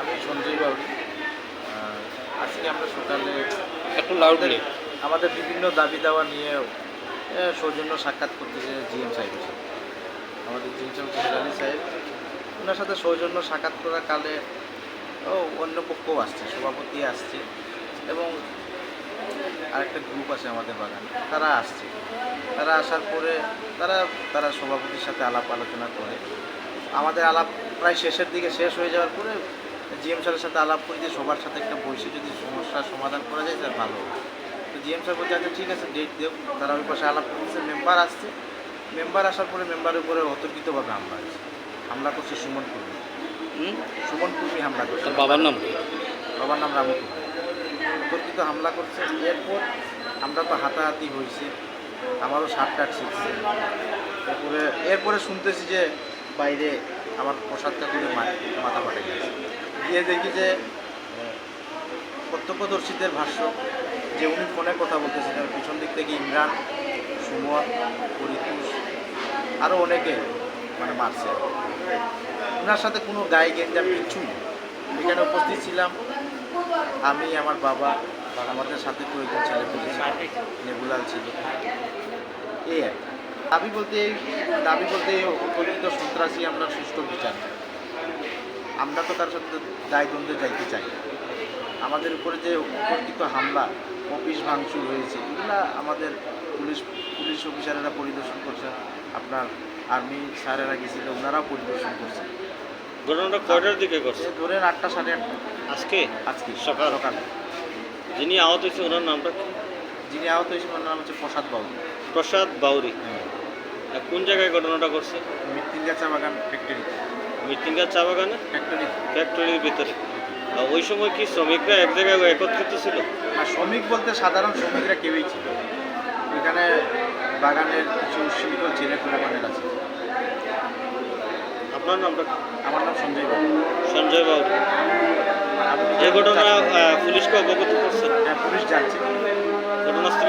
আমি সঞ্জয় বাবু। আজকে আমরা সকালে একটু লাউডলি আমাদের বিভিন্ন দাবি দাওয়া নিয়ে এ, সৌজন্য সাক্ষাৎ করতেছে জিএম সাহেবের সাথে আমাদের জিএম সাহেব আলী সাহেব। ওনার সাথে সৌজন্য সাক্ষাৎ করা কালে ও অন্য পক্ষও আসছে সভাপতি আসছে। এবং আরেকটা গ্রুপ আছে আমাদের বাগানে তারা আসছে। তারা আসার পরে তারা তারা সভাপতির সাথে আলাপ আলোচনা করে। আমাদের আলাপ প্রায় শেষের দিকে শেষ হয়ে যাওয়ার পরে জিএম স্যারের সাথে আলাপ করি যে সবার সাথে একটা বসে যদি সমস্যার সমাধান করা যায় তাহলে ভালো তো জিএম স্যার বলছে আচ্ছা ঠিক আছে ডেট দেও। তারা ওই পাশে আলাপ করছে মেম্বার আসছে। মেম্বার আসার পরে মেম্বারের উপরে অতর্কিতভাবে হামলা হয়েছে। হামলা করছে সুমন কুর্মি। সুমন কুর্মি হামলা করছে। বাবার নাম বাবার নাম রামু অতর্কিত হামলা করছে। এরপর আমরা তো হাতাহাতি হয়েছে। আমারও শার্ট টাট শিখছে এরপরে এরপরে শুনতেছি যে বাইরে আমার প্রসাদটা করে মাথা ফাটে গেছে। গিয়ে দেখি যে, প্রত্যক্ষদর্শীদের ভাষ্য, যে উনি ফোনে কথা বলতেছিলেন পিছন দিক থেকে ইমরান, সুমন, পরিতুষ আরও অনেকে মানে মারছে। ওনার সাথে কোনো গায়ে গেঞ্জাম কিচ্ছু নেই। এখানে উপস্থিত ছিলাম আমি, আমার বাবা আমাদের সাথে কয়েকজন ছেলে পেলে নেবুলাল ছিল। এই আর। দাবি বলতে দাবি বলতে উপযুক্ত সন্ত্রাসী আমরা সুষ্ঠু বিচার আমরা তো তার সাথে দায় দ্বন্দ্বে যাইতে চাই। আমাদের উপরে যে উপর্কিত হামলা অফিস ভাঙচুর হয়েছে এগুলা আমাদের পুলিশ পুলিশ অফিসারেরা পরিদর্শন করছেন আপনার আর্মি স্যারেরা গেছিল ওনারাও পরিদর্শন করছে। ঘটনাটা কয়টার দিকে করছে ধরেন আটটা সাড়ে আটটা। আজকে? আজকে। সকাল। সকালে। যিনি আহত হয়েছে ওনার নামটা যিনি আহত হয়েছে ওনার নাম হচ্ছে প্রসাদ বাউরি। প্রসাদ বাউরি। আর কোন জায়গায় ঘটনাটা করছে মৃত্যুঞ্জা চা বাগান ফ্যাক্টরি মিটিঙ্গা চা বাগানে? ফ্যাক্টরি ফ্যাক্টরির ভিতরে। ওই সময় কি শ্রমিকরা এক জায়গায় একত্রিত ছিল? আর শ্রমিক বলতে সাধারণ শ্রমিকরা কেউই ছিল এখানে বাগানের কিছু শিল্প ছেলে পরিমাণের আছে আপনার নামটা? আমার নাম সঞ্জয় বাবু। সঞ্জয় আপনি এই ঘটনা পুলিশকে অবগত করছে হ্যাঁ, পুলিশ জানছে। ঘটনাস্থলে